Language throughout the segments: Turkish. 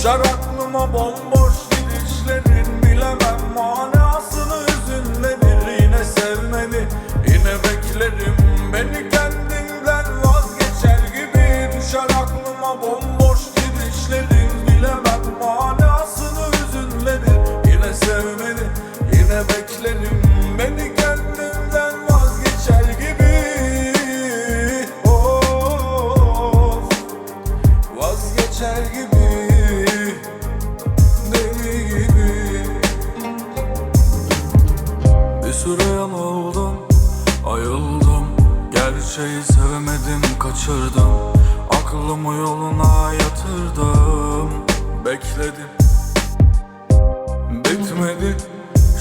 Düşer aklıma bomboş gidişlerin Bir süre yanıldım Ayıldım. Gerçeği sevemedim kaçırdım. Aklımı yoluna yatırdım. Bekledim. Bitmedi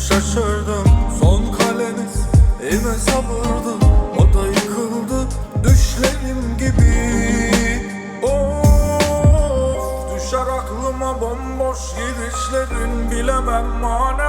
Şaşırdım. Son kaleniz Yine sabırdı. O da yıkıldı Düşlerim gibi. Of Düşer aklıma bomboş gidişlerin Bilemem hüzünlenir